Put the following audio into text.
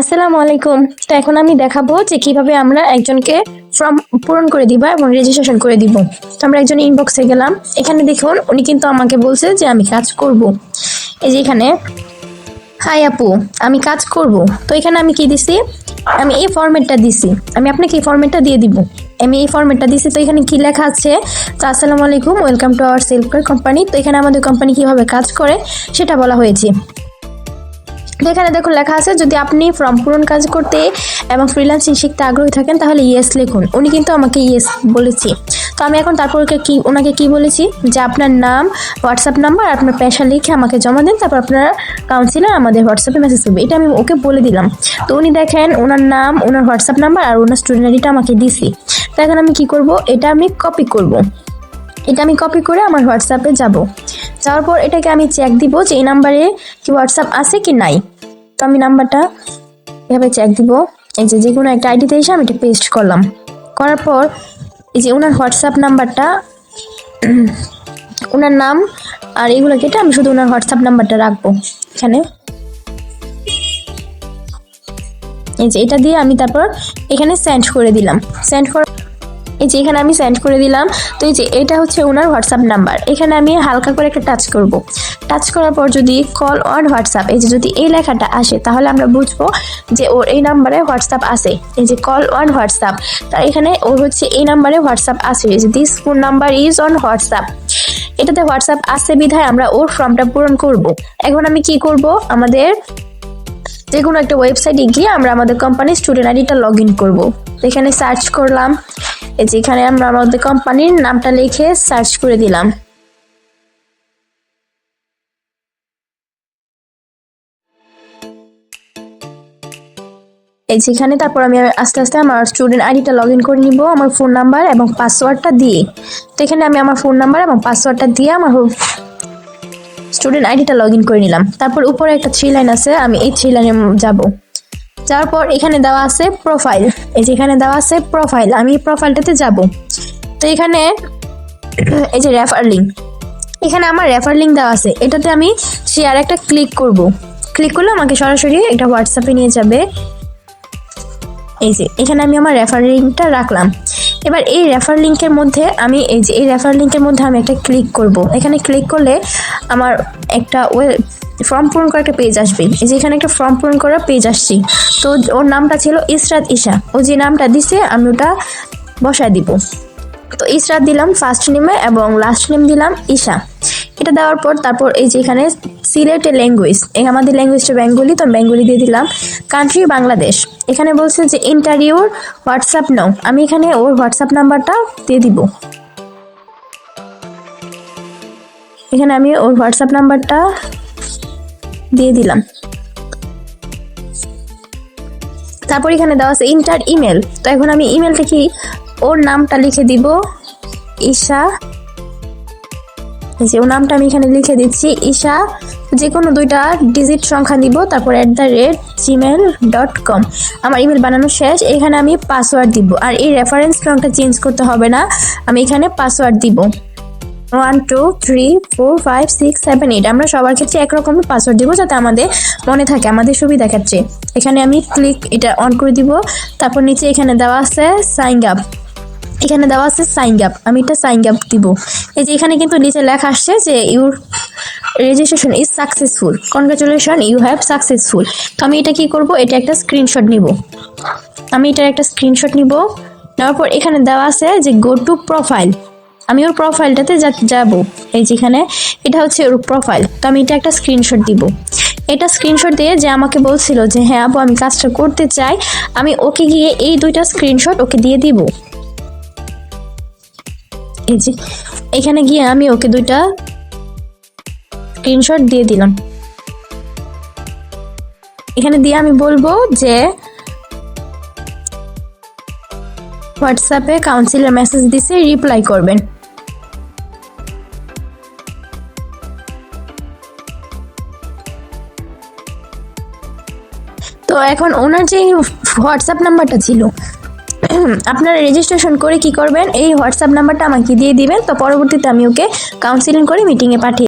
আসসালামু আলাইকুম। তো এখন আমি দেখাবো যে কীভাবে আমরা একজনকে ফর্ম পূরণ করে দিব এবং রেজিস্ট্রেশন করে দিব। তো আমরা একজন ইনবক্সে গেলাম। এখানে দেখুন, উনি কিন্তু আমাকে বলছে যে আমি কাজ করব। এই যে এখানে, হাই আপু, আমি কাজ করব। তো এখানে আমি কি দিছি? আমি এই ফরম্যাটটা দিছি। আমি আপনাকে এই ফরম্যাটটা দিয়ে দিব। আমি এই ফরম্যাটটা দিছি। তো এখানে কি লেখা আছে? তো আসসালামু আলাইকুম welcome to our self company তো এখানে আমাদের কোম্পানি কীভাবে কাজ করে, সেটা বলা হয়েছে। এখানে দেখুন লেখা আছে, যদি আপনি ফর্ম পূরণ কাজ করতে এবং ফ্রিল্যান্সিং শিখতে আগ্রহী থাকেন, তাহলে ইয়েস লিখুন। উনি কিন্তু আমাকে ইয়েস বলেছি। তো আমি এখন তারপর কি, ওনাকে কি বলেছি? যে আপনার নাম হোয়াটসঅ্যাপ নাম্বার আপনার পেশা লিখে আমাকে জমা দিন, তারপর আপনার কাউন্সিলার আমাদের হোয়াটসঅ্যাপে মেসেজ করবে। এটা আমি ওকে বলে দিলাম। তো উনি দেখেন, ওনার নাম, ওনার হোয়াটসঅ্যাপ নাম্বার আর ওনার স্টুডেন্ট আইডিটা আমাকে দিছি তো এখন আমি কি করব? এটা আমি কপি করব। এটা আমি কপি করে আমার হোয়াটসঅ্যাপে যাব। যাওয়ার পর এটাকে আমি চেক দিব যে এই নাম্বারে কি হোয়াটসঅ্যাপ আছে কি নাই। তো আমি নাম্বারটা এভাবে চেক দিব। এই যে যে কোনো একটা আইডিতে এসে আমি এটা পেস্ট করলাম। করার পর এই যে ওনার হোয়াটসঅ্যাপ নাম্বারটা ওনার নাম আর এগুলো কেটে আমি শুধু ওনার হোয়াটসঅ্যাপ নাম্বারটা রাখব এখানে। এই যে এটা দিয়ে আমি তারপর এখানে সেন্ড করে দিলাম। সেন্ড করার এই যে এখানে আমি সেন্ড করে দিলাম, তো এই যে এটা হচ্ছে ওনার হোয়াটসঅ্যাপ নাম্বার এখানে আমি হালকা করে একটা টাচ করব। টাচ করার পর যদি কল অন হোয়াটসঅ্যাপ এই যে যদি এই লেখাটা আসে, তাহলে আমরা বুঝব যে ওর এই নাম্বারে হোয়াটসঅ্যাপ আছে। এই যে কল অন হোয়াটসঅ্যাপ তার এখানে ওর হচ্ছে এই নাম্বারে হোয়াটসঅ্যাপ আছে। এই যে this phone number is on WhatsApp এটাতে হোয়াটসঅ্যাপ আছে বিধায় আমরা ওর ফর্মটা পূরণ করব। এখন আমি কি করব? আমাদের যে কোনো একটা ওয়েবসাইটে গিয়ে আমরা আমাদের কোম্পানির স্টুডেন্ট আইডিটা লগ ইন করব। এখানে সার্চ করলাম। এই যে এখানে আমরা আমাদের কোম্পানির নামটা লিখে সার্চ করে দিলাম। এই যেখানে তারপর আমি আস্তে আস্তে আমার স্টুডেন্ট আইডিটা লগ ইন করে নিব, আমার ফোন নাম্বার এবং পাসওয়ার্ডটা দিয়ে। তো এখানে আমি আমার ফোন নাম্বার এবং পাসওয়ার্ডটা দিয়ে আমার স্টুডেন্ট আইডিটা লগ ইন করে নিলাম। তারপর উপরে একটা থ্রি লাইন আছে, আমি এই থ্রি লাইনে যাব। যাওয়ার পর এখানে দেওয়া আছে প্রোফাইল। এই যে এখানে দেওয়া আছে প্রোফাইল, আমি প্রোফাইলটাতে যাব। তো এখানে এই যে রেফার লিঙ্ক। এখানে আমার রেফার লিঙ্ক দেওয়া আছে। এটাতে আমি শেয়ার একটা ক্লিক করব। ক্লিক করলে আমাকে সরাসরি একটা হোয়াটসঅ্যাপে নিয়ে যাবে। এই যে, এখানে আমি আমার রেফার লিঙ্কটা রাখলাম। এবার এই রেফার লিঙ্কের মধ্যে আমি এই যে, এই রেফার লিঙ্কের মধ্যে আমি একটা ক্লিক করব। এখানে ক্লিক করলে আমার একটা ওয়ে ফর্ম পূরণ করা একটা পেজ আসবে। এই যে এখানে একটা ফর্ম পূরণ করা পেজ আসছি। তো ওর নামটা ছিল ইসরাত ঈশা। ও যে নামটা দিছে, আমি ওটা বসায় দিব। তো ইসরাত দিলাম ফার্স্ট নেমে এবং লাস্ট নেম দিলাম ঈশা। এটা দেওয়ার পর তারপর এই যে এখানে সিলেটের ল্যাঙ্গুয়েজ এই আমাদের ল্যাঙ্গুয়েজটা বেঙ্গলি, তো বেঙ্গলি দিয়ে দিলাম। কান্ট্রি বাংলাদেশ, এখানে বলছে যে ইন্টারভিউর হোয়াটসঅ্যাপ নাও। আমি এখানে ওর হোয়াটসঅ্যাপ নাম্বারটা দিয়ে দিব। এখানে আমি ওর হোয়াটসঅ্যাপ নাম্বারটা দিয়ে দিলাম। তারপর এখানে দেওয়া আছে ইন্টার ইমেল তো এখন আমি ইমেলটা কি ওর নামটা লিখে দিব, ঈশা যে ওর নামটা আমি এখানে লিখে দিচ্ছি, ঈশা যে কোনো দুইটা ডিজিট সংখ্যা দিব তারপর at the rate Gmail dot com আমার ইমেল বানানো শেষ, এখানে আমি পাসওয়ার্ড দিব। আর এই রেফারেন্স রংটা চেঞ্জ করতে হবে না, আমি এখানে পাসওয়ার্ড দিব। One two three four five six seven eight আমরা সবার ক্ষেত্রে একরকম পাসওয়ার্ড দিব যাতে আমাদের মনে থাকে, আমাদের সুবিধা ক্ষেত্রে। এখানে আমি ক্লিক এটা অন করে দিব, তারপর নিচে এখানে দেওয়া আছে সাইন আপ এখানে দেওয়া আছে সাইন আপ আমি এটা সাইন আপ দিব। এই যে এখানে কিন্তু নিচে লেখা আসছে যে your registration is successful congratulation you have successful তো আমি এটা কি করব? এটা একটা স্ক্রিনশট নিব। আমি এটার একটা স্ক্রিনশট নিব। নেওয়ার পর এখানে দেওয়া আছে যে গো টু প্রোফাইল আমি ওর প্রোফাইলটাতে যাব। এই যেখানে এটা হচ্ছে ওর প্রোফাইল তো আমি এটা একটা স্ক্রিনশট দিব। এটা স্ক্রিনশট দিয়ে যে আমাকে বলছিল যে হ্যাঁ আপু, আমি কাজটা করতে চাই। আমি ওকে গিয়ে এই দুইটা স্ক্রিনশট ওকে দিয়ে দিব। এই যে, এখানে গিয়ে আমি ওকে দুইটা স্ক্রিনশট দিয়ে দিলাম। এখানে দিয়ে আমি বলব যে হোয়াটসঅ্যাপে কাউন্সিলর মেসেজ দিছে রিপ্লাই করবেন। তো এখন ওনার যে হোয়াটসঅ্যাপ নাম্বারটা ছিল আপনারা রেজিস্ট্রেশন করে কি করবেন? এই হোয়াটসঅ্যাপ নাম্বারটা আমাকে দিয়ে দিবেন, তো পরবর্তীতে আমি ওকে কাউন্সিলিং করে মিটিংয়ে পাঠিয়ে